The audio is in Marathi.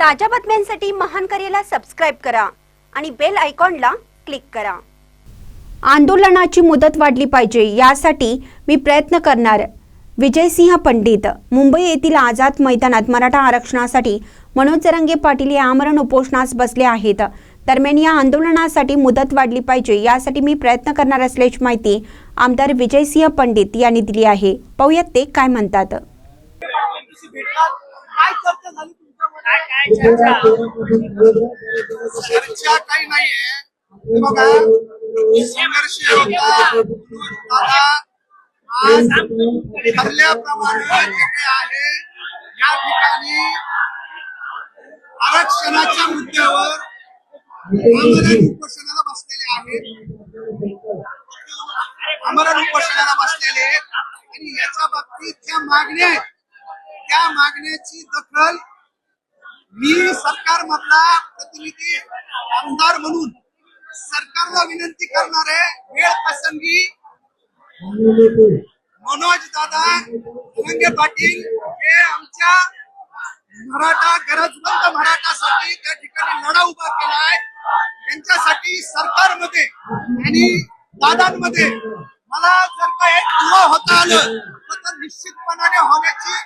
ताज्या बातम्यांसाठी महान करेला सबस्क्राईब करा आणि बेल आयकॉनला क्लिक करा. आंदोलनाची मुदत वाढली पाहिजे यासाठी मी प्रयत्न करणार. विजयसिंह पंडित मुंबई येथील आझाद मैदानात मराठा आरक्षणासाठी मनोज जरंगे पाटील हे आमरण उपोषणास बसले आहेत. दरम्यान या आंदोलनासाठी मुदत वाढली पाहिजे यासाठी मी प्रयत्न करणार असल्याची माहिती आमदार विजयसिंह पंडित यांनी दिली आहे. पाहुयात ते काय म्हणतात. काय चर्चा चर्चा काही नाहीये बघा संघर्ष होता आज ठरल्याप्रमाणे जे काही आहे या ठिकाणी आरक्षणाच्या मुद्द्यावर उपोषणाला बसलेले आहेत. आमरण उपोषणाला बसलेले आणि याच्या बाबतीत ज्या मागण्या आहेत त्या मागण्याची दखल मी सरकार मधला प्रतिनिधी आमदार म्हणून सरकारला विनंती करणार आहे वेळ प्रसंगी मनोज दादा धनंजय पाटील हे आमच्या मराठा गरजवंत मराठासाठी त्या ठिकाणी लढा उभा केला आहे त्यांच्यासाठी सरकारमध्ये आणि दादांमध्ये मला जर का एक दुवा होता आलं तर निश्चितपणाने होण्याची